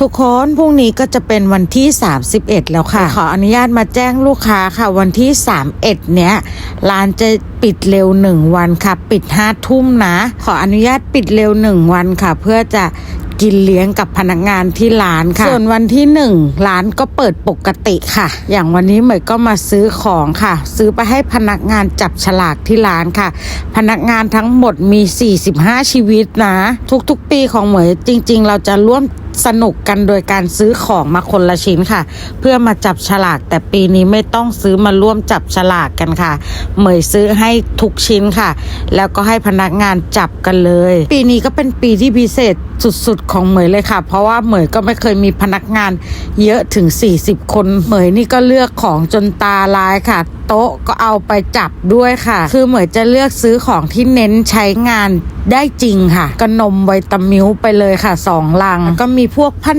ทุกคนพรุ่งนี้ก็จะเป็นวันที่ 31 แล้วค่ะ ขออนุญาตมาแจ้งลูกค้าค่ะ วันที่ 31 เนี้ยร้านจะปิดเร็ว1วันค่ะ ปิด5ทุ่มนะ ขออนุญาตปิดเร็ว1วันค่ะ เพื่อจะกินเลี้ยงกับพนักงานที่ร้านค่ะ ส่วนวันที่1ร้านก็เปิดปกติค่ะ อย่างวันนี้เหมยก็มาซื้อของค่ะ ซื้อไปให้พนักงานจับฉลากที่ร้านค่ะ พนักงานทั้งหมดมี 45 ชีวิตนะ ทุกๆ ปีของเหมยจริง ๆ เราจะร่วม สนุกกันโดยการซื้อของมาคนละชิ้นค่ะ เพื่อมาจับฉลากแต่ปีนี้ไม่ต้องซื้อมาร่วมจับฉลากกันค่ะ เหมยซื้อให้ทุกชิ้นค่ะ แล้วก็ให้พนักงานจับกันเลย ปีนี้ก็เป็นปีที่พิเศษสุดๆของเหมยเลยค่ะ เพราะว่าเหมยก็ไม่เคยมีพนักงานเยอะถึง 40 คน เหมยนี่ก็เลือกของจนตาลายค่ะ โต๊ะก็เอาไปจับด้วยค่ะ คือเหมยจะเลือกซื้อของที่เน้นใช้งานได้จริงค่ะก็นมไวตามิวไปเลยค่ะสองลังแล้วก็มีพวกพัน